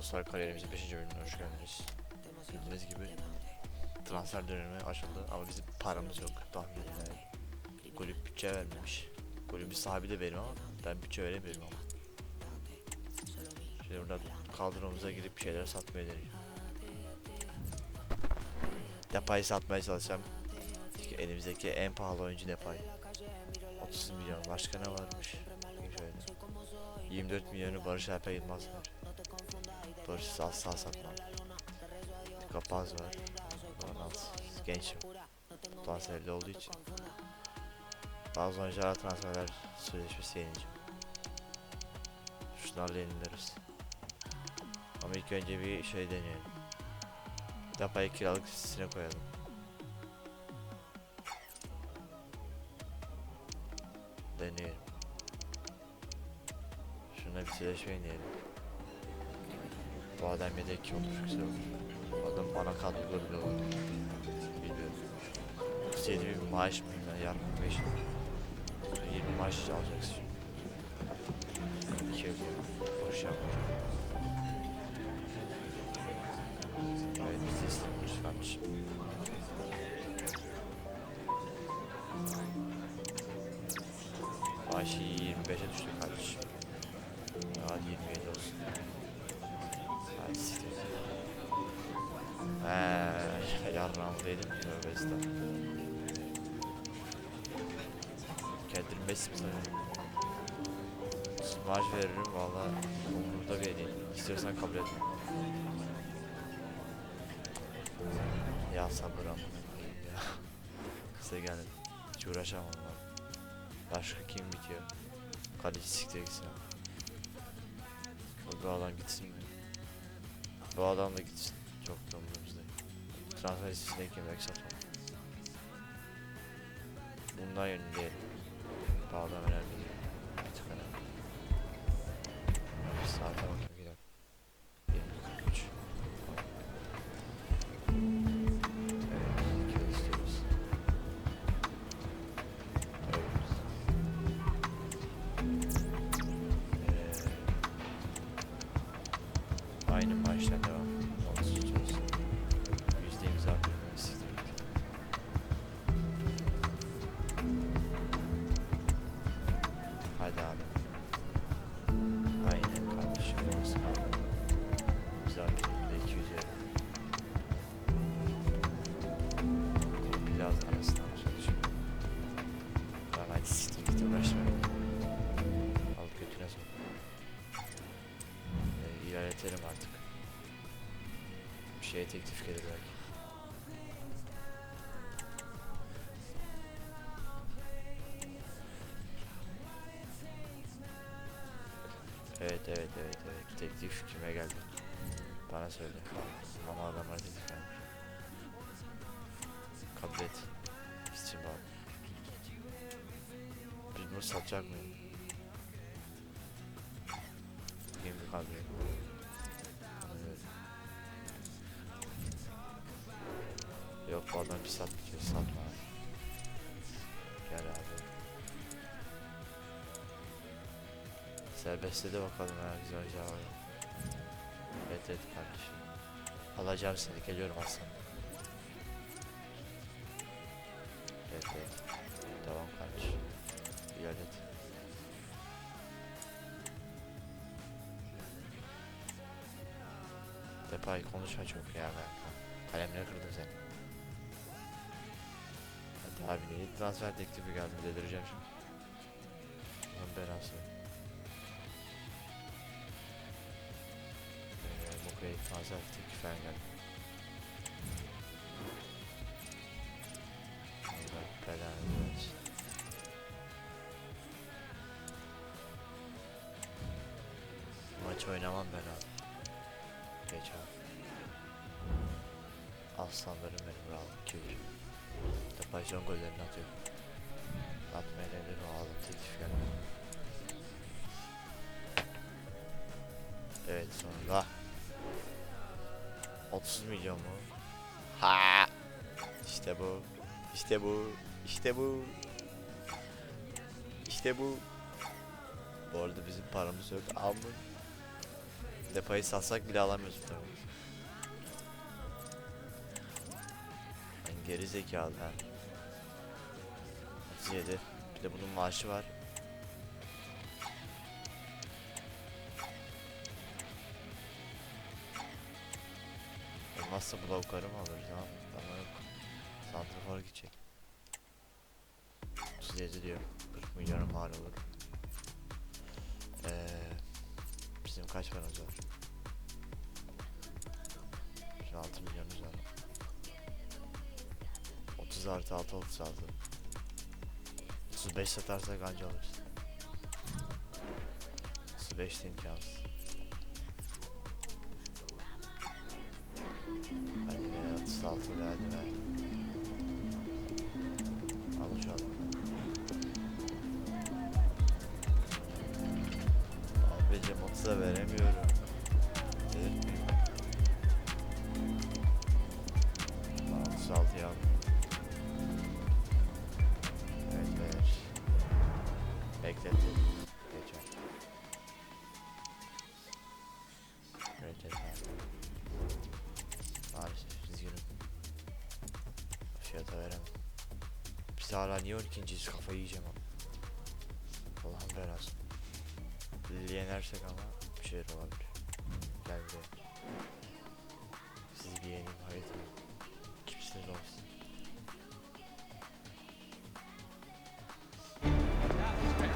dostlar kariyerimizin 5. bölümüne hoş geldiniz. Bildiğiniz gibi transfer dönemi açıldı ama bizim paramız yok tahmin edin yani. Kulüp bütçe vermemiş. Kulübün sahibi de benim ama ben bütçe veremiyorum ama. Şimdi burada kadromuza girip bir şeyler satmaya deneyeceğim. Depay'ı satmaya çalışacağım. Çünkü elimizdeki en pahalı oyuncu Depay. 30 milyon. Başka ne varmış? Bakayım Şöyle. 24 milyonu Barış Alper Yılmaz var. Barış sağ sağ satmam. Kapaz var. Ronald genç. Transferli olduğu için. Bazı oyunculara transferler sözleşmesi yenileceğim. Şunlarla yeniliriz. Ama ilk önce bir şey deneyelim. Depayı kiralık listesine koyalım. Deneyelim. Şuna bir sözleşme ineyelim. Bu adam yedek olur güzel olur. Adam bana kadroda bile olur. Bilmiyorum. 37 bin maaş mı ben yarın 5 20 maaş alacaksın. 2 ödüyorum. Boş yapmayacağım. Evet biz de istemiyoruz kardeşim. Maaşı 25'e düştü kardeşim. Eee yarrağımdaydım. Tövbe estağfurullah. Mi sanıyorum? Maaş veririm valla umurumda bile değil. İstiyorsan kabul etme. Ya sabır ama. Kısa geldim. Hiç uğraşamam lan. Başka kim bitiyor? Kaleci siktir gitsin. Bu adam gitsin mi? Bu adam da gitsin. Çok umurumuzda transfer listesindeyken belki satmam. Bundan yönünde pahalıdan önemli teklif gelir. Evet evet evet evet teklif kime geldi? Bana söyle. Bana adamlar teklif gelmiş. Kabul et. İstim var. Biz bunu satacak mıyım? Kim bir kabul et. Bir satmayacak. Satma abi. Gel abi. Serbestte de bakalım ha güzel cevap. Evet evet kardeşim. Alacağım seni geliyorum aslanım. Evet evet. Tamam kardeşim. İlerlet. Depay konuşma çok ya ben. Kalemle kırdın seni. Abi niye transfer teklifi geldi delireceğim şimdi. Lan belası. Ee, kayıt transfer teklifi falan geldi. Allah belanı. Maç oynamam ben abi. Geç abi. Aslanlarım benim bravo. 2 1 Depay son gollerini atıyor. Atmaya nedir o ağlam teklif geldi. Evet sonunda. 30 milyon mu? Ha! İşte bu. İşte bu. İşte bu. İşte bu. Bu arada bizim paramız yok. Alın. Depayı satsak bile alamıyoruz bu. Yani geri zekalı ha. 37. Bir de bunun maaşı var. Olmazsa bu lavukları mı alırız ama ama yok. Santrafor gidecek. 37 diyor. 40 milyona mal olur. Ee, bizim kaç paramız var? 6 milyonumuz var. 30 artı 6 36. 35 satarsak anca alırız. 35 de imkansız. Hadi be 36 be hadi be. Biz hala niye 12.yiz kafayı yiyeceğim ama. Allah'ım belası. Lili yenersek ama bir şeyler olabilir. Gel buraya. Sizi bir yeneyim hayır. Kimsiniz olsun.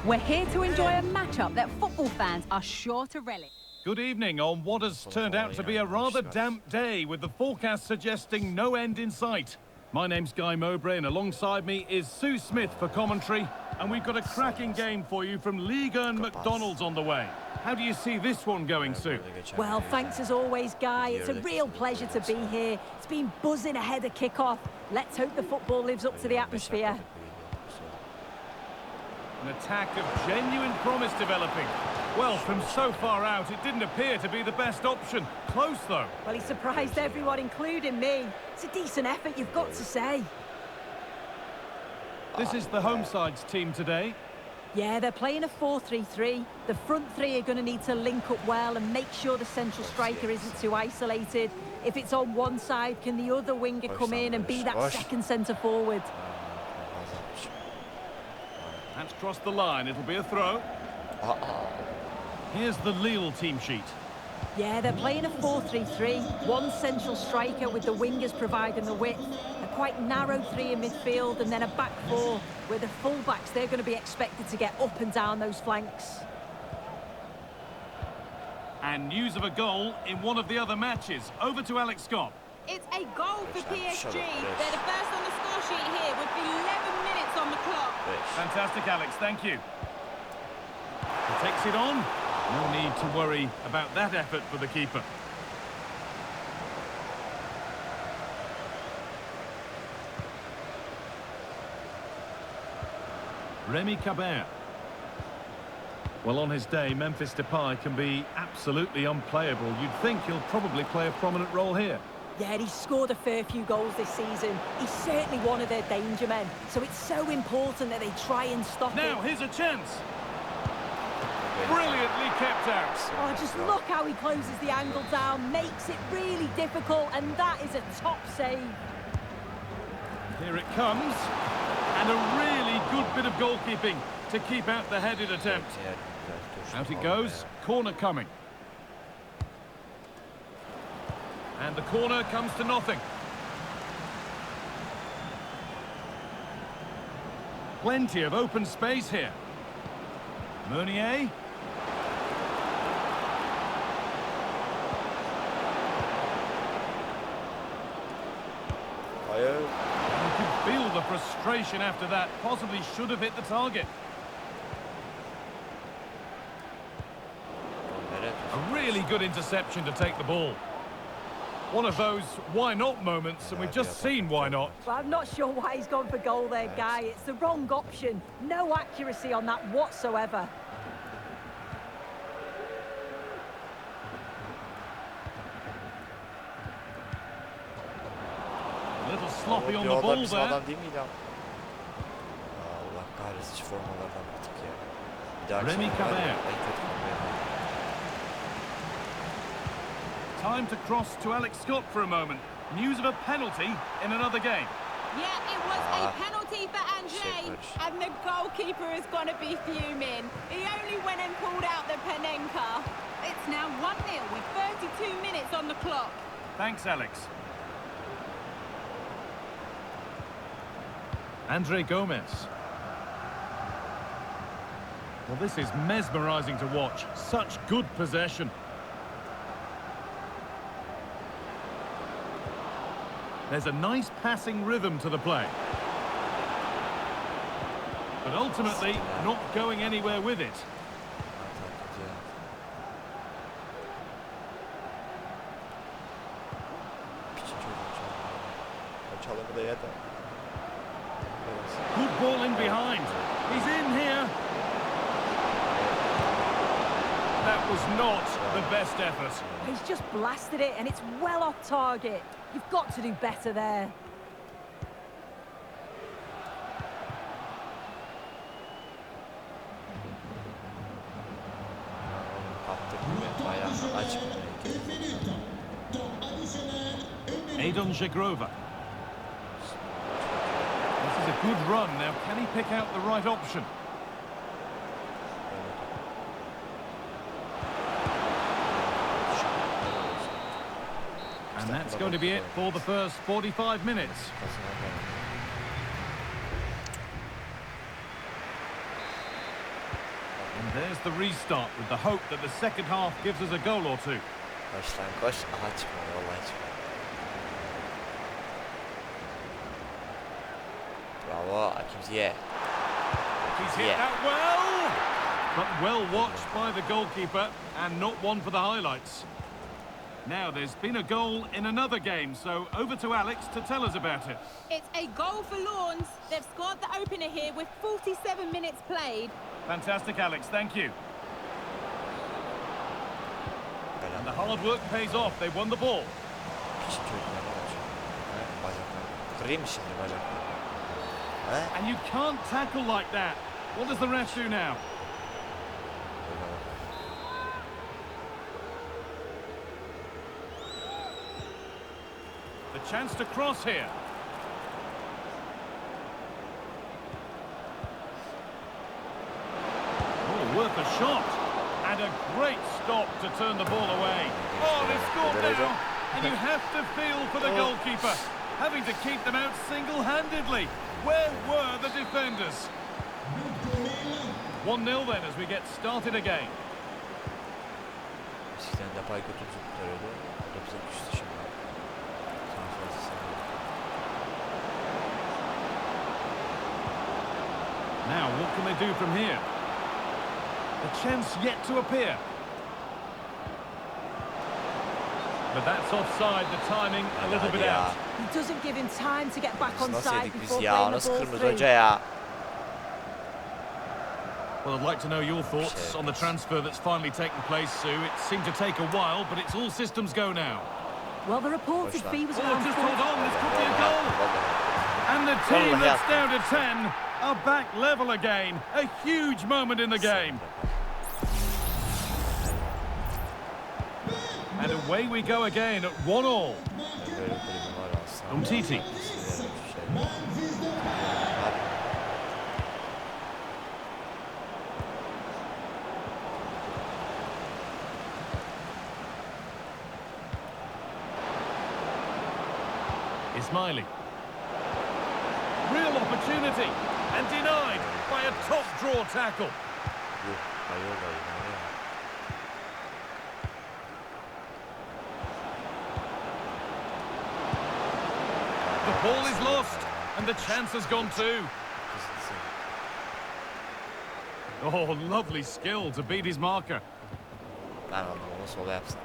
We're here to enjoy a matchup that football fans are sure to relish. Good evening on what has turned out to be a rather damp day with the forecast suggesting no end in sight. My name's Guy Mowbray and alongside me is Sue Smith for commentary and we've got a cracking game for you from Liga and McDonald's on the way. How do you see this one going, Sue? Well, thanks as always, Guy. It's a real pleasure to be here. It's been buzzing ahead of kick-off. Let's hope the football lives up to the atmosphere. An attack of genuine promise developing. Well, from so far out, it didn't appear to be the best option. Close, though. Well, he surprised everyone, including me. It's a decent effort, you've got to say. This is the home side's team today. Yeah, they're playing a 4-3-3. The front three are going to need to link up well and make sure the central striker isn't too isolated. If it's on one side, can the other winger come in and be that second centre forward? That's crossed the line. It'll be a throw. Here's the Lille team sheet. Yeah, they're playing a 4-3-3. One central striker with the wingers providing the width. A quite narrow three in midfield and then a back four where the full-backs, they're going to be expected to get up and down those flanks. And news of a goal in one of the other matches. Over to Alex Scott. It's a goal for PSG. shut. They're the first on the score sheet here with 11 minutes on the clock. Fantastic, Alex. Thank you. He takes it on. No need to worry about that effort for the keeper. Remy Cabert. Well, on his day, Memphis Depay can be absolutely unplayable. You'd think he'll probably play a prominent role here. Yeah, he's scored a fair few goals this season. He's certainly one of their danger men. So it's so important that they try and stop him. Now, here's a chance. Brilliantly kept out. Oh, just look how he closes the angle down, makes it really difficult, and that is a top save. Here it comes. And a really good bit of goalkeeping to keep out the headed attempt. Out it goes. Corner coming. And the corner comes to nothing. Plenty of open space here. Meunier. Hayır. You can feel the frustration after that. Possibly should have hit the target. A really good interception to take the ball. One of those why not moments, and we've just seen why not. Well, I'm not sure why he's gone for goal there, Guy. It's the wrong option. No accuracy on that whatsoever. A little on the adam ball bizim there. adam değil miydi ama? Allah kahretsin şu formalardan bıktık ya. Bir dahaki Remy sefere Cabert. en kötü formayı alalım. Time to cross to Alex Scott for a moment. News of a penalty in another game. Yeah, it was Ah, a penalty for Andre, shit, and the goalkeeper is going to be fuming. He only went and pulled out the Panenka. It's now 1-0 with 32 minutes on the clock. Thanks, Alex. Andre Gomez. Well, this is mesmerising to watch. Such good possession. There's a nice passing rhythm to the play. But ultimately, not going anywhere with it. Ball in behind. He's in here. That was not the best effort. He's just blasted it and it's well off target. You've got to do better there. Kaptırdım ya. Adon Jagrova. Good run. Now, can he pick out the right option? And that's going to be it for the first 45 minutes. And there's the restart with the hope that the second half gives us a goal or two. Başlangıç. Aha çıkmıyor. Vallahi çıkmıyor. Bravo. Hakim Ziyech. He's hit Yeah. that well! But well watched by the goalkeeper and not one for the highlights. Now, there's been a goal in another game, so over to Alex to tell us about it. It's a goal for Lawns. They've scored the opener here with 47 minutes played. Fantastic, Alex, thank you. And the hard work pays off. They won the ball. And you can't tackle like that. What does the ref do now? The chance to cross here. Oh, worth a shot. And a great stop to turn the ball away. Oh, they've scored now. And you have to feel for the Oh. goalkeeper. Having to keep them out single-handedly. Where were the defenders? 1-0 then as we get started again. Eskiden Depay götümüzü kurtarıyordu. O da bize düştü şimdi. Now, what can they do from here? A chance yet to appear. But that's offside, the timing a little bit ya. out. He doesn't give him time to get back on nasıl side yedik biz before ya? playing the Nasıl ball kırmızı through. hoca ya? Well, I'd like to know your thoughts Shit. on the transfer that's finally taken place, Sue. It seemed to take a while, but it's all systems go now. Well, the reported Boş ver. fee was Oh, around just hold on, this could be a goal. And the team Vallahi that's down to 10 are back level again. A huge moment in the game. Away we go again at 1 all. Ben böyle kulübüm. Umtiti. Sinirlerim şu şey. Hadi. Ismaili. Real opportunity and denied by a top draw tackle. Yuh. Hayır olayı. hayır. The ball is lost and the chance has gone too. Oh, lovely skill to beat his marker. Ben anladım. Onu sola yapsın.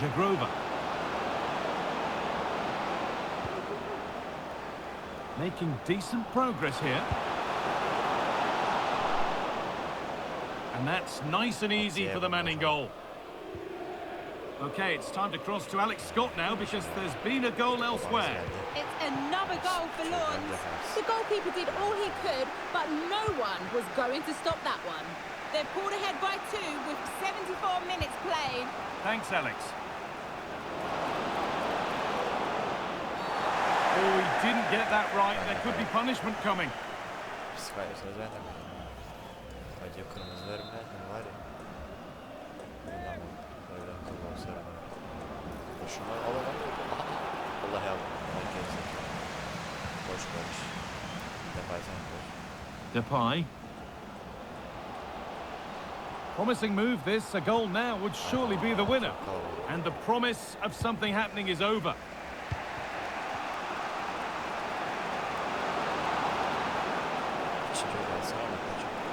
Jagrova. Making decent progress here. And that's nice and easy Yeah, for the well man in goal. Okay, it's time to cross to Alex Scott now because there's been a goal elsewhere. It's another goal for Lawns. The goalkeeper did all he could, but no one was going to stop that one. They've pulled ahead by two with 74 minutes played. Thanks, Alex. Oh, he didn't get that right. There could be punishment coming. Sky söz verdim. Acı kırmızı vermedin var ya. Ulan öyle kırmızı vermedin. Şunları alalım. Allah yardım. Herkes. Boş konuş. Defay sen. Depay. Promising move this. A goal now would surely be the winner. And the promise of something happening is over.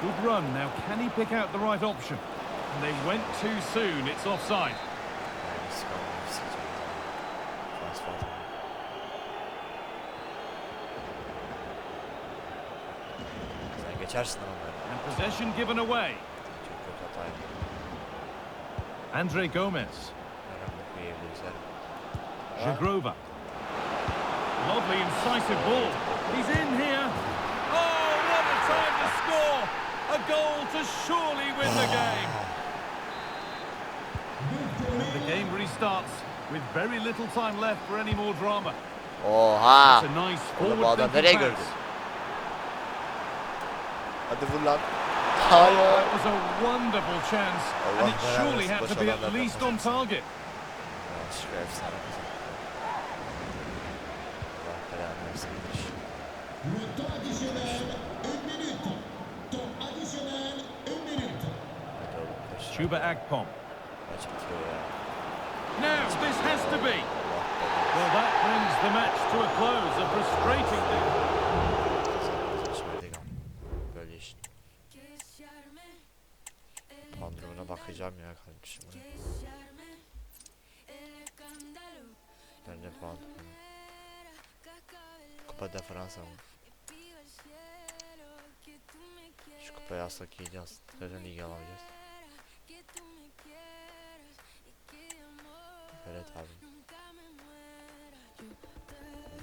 Good run. Now, can he pick out the right option? And they went too soon. It's offside. And possession given away. Andre Gomez. Jagrova. Lovely incisive ball. He's in here. Oh, what a time to score! A goal to surely win the game. The game restarts with very little time left for any more drama. Oha! It's a nice Oğlum bu adam forward nereye thinking gördü? pass. Hadi vur lan. Oh, Hayır. that was a wonderful chance, and it surely had to be at least on target. Yanlışlıkla efsane kazandı. Allah belanı versin. Chuba ya. Now, this has to be. Well, that brings the match to a close. A frustrating thing. Bakacağım ya kardeşim. Nerede puan durumu? Kupa de Fransa mı? Şu kupayı alsak iyiydi aslında. Zaten ligi alamayacağız. Evet abi.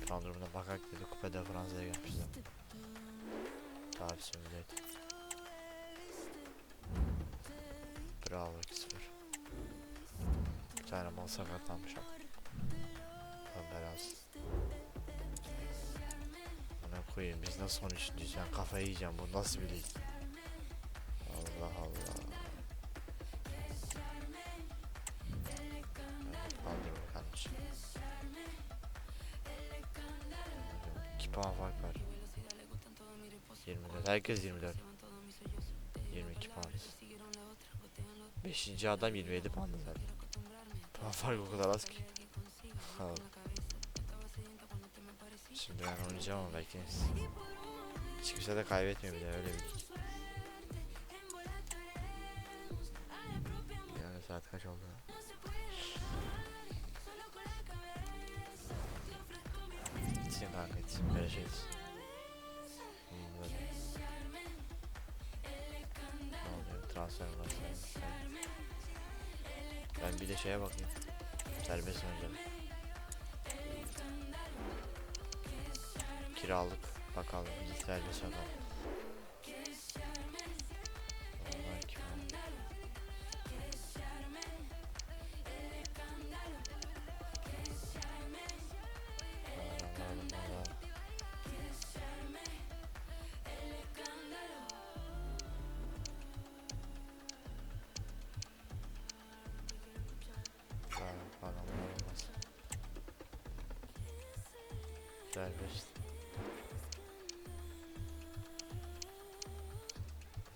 Puan durumuna bakak dedi. Kupa de Fransa'ya gelmişler. Tarih simülat. Bravo 2-0. Bir tane mal sakatlanmış ama. Ben belası. Bana koyayım biz nasıl 13. sen kafayı yiyeceğim bu nasıl bir lig? Puan fark var. 24. Herkes 24. 22 puan. 5. adam 27 puan zaten. Puan farkı o kadar az ki. Şimdi ben oynayacağım ama belki hiç kimse de kaybetmiyor bir de öyle bir. Serbest oyuncular. Kiralık. Bakalım. Bir serbest bakalım. Serbest.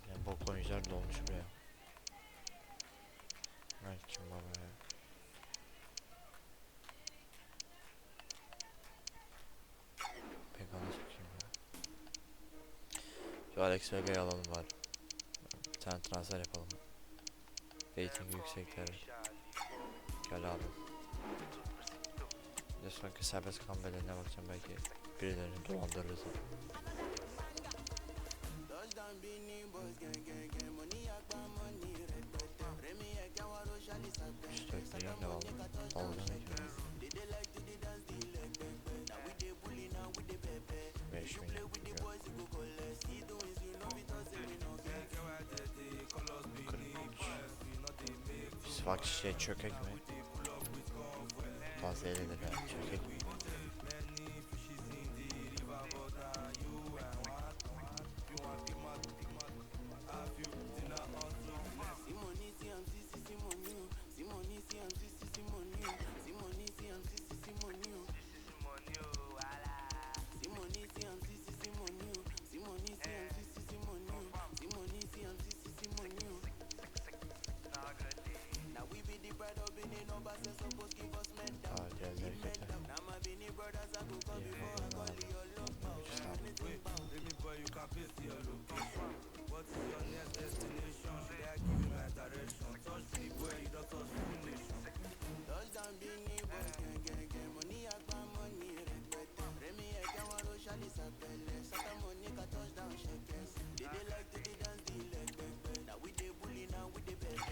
Yani bok oyuncular dolmuş buraya. Ver kim baba ya. Pek. Şu Alex Vega'yı alalım var. Bir tane transfer yapalım. Rating yüksekler. Gel abi. Bir de sonraki serbest kan bedeline bakacağım belki birilerini dolandırırız. Milyon ne oldu? Dalga ne diyor? 5 milyon. 43. Bak şey çökek mi? eğlenir. Çok iyi.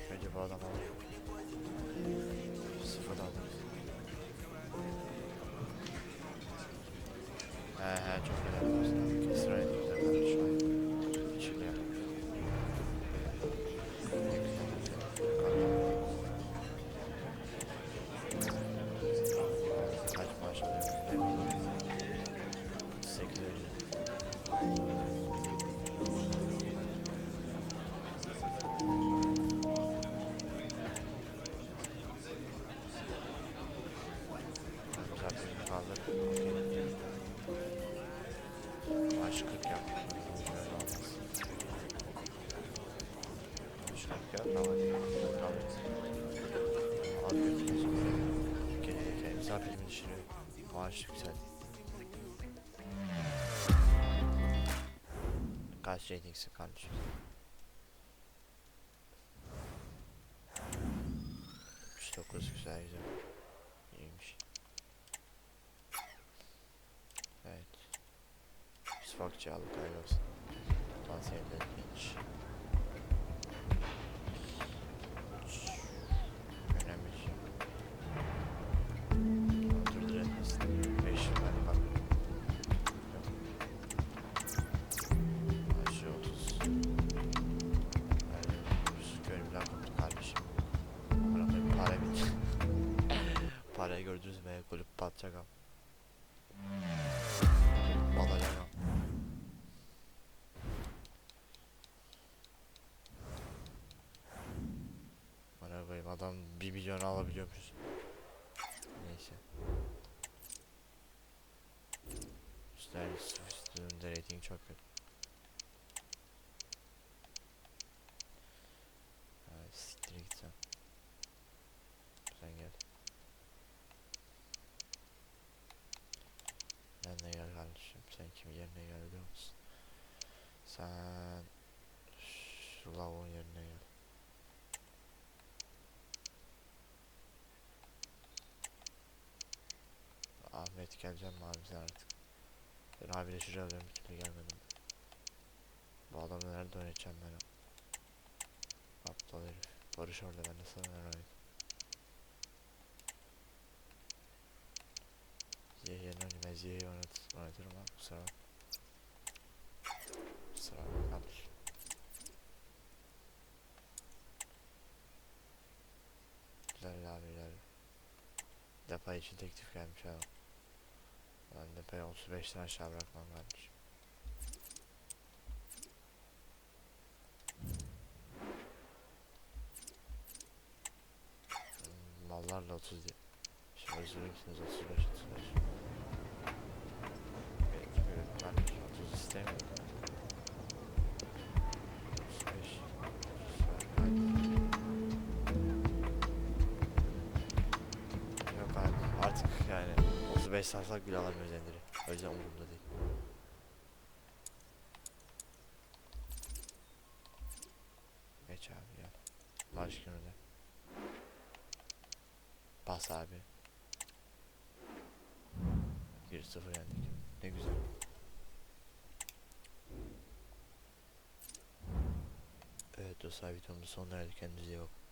Pé de volta, mano. Se for da É, é, é. Gerçi 40 yaptım. Şuraya. Al götüreceğim. Gelecek emsal filmin içine. Maaş yükseldi. Kaç ratingsin kardeşim? Batacak am. Bana koyayım adam 1 milyon alabiliyormuş. Neyse. Üstelik üstünde rating çok kötü. Ha, siktir git sen. Sen gel. Ben de gel kardeşim. Sen kimin yerine gel biliyor musun? Sen şu lavuğun yerine gel. Ahmet geleceğim abi artık? Ben abiyle şuraya alıyorum bir türlü gelmedim. Bu adamı nerede oynayacağım ben? Aptal herif. Barış orada ben de sana ben oynayayım. Oynat, oynatırım abi kusura bak. Kusura bak kardeşim. Güzel abi güzel. Depa için teklif gelmiş abi. Ben depaya 35'ten aşağı bırakmam kardeşim. Hmm, Mallarla 30 diye. Şimdi özür misiniz 35 35. Belki kardeşim 30 istemiyorum. 35 sarsak bile alamıyoruz Ender'i. O yüzden umurumda değil. Geç abi ya. Baş günü de. Bas abi. 1-0 yendik. Ne güzel. Evet dostlar videomuzun sonuna geldik. Kendinize iyi bakın.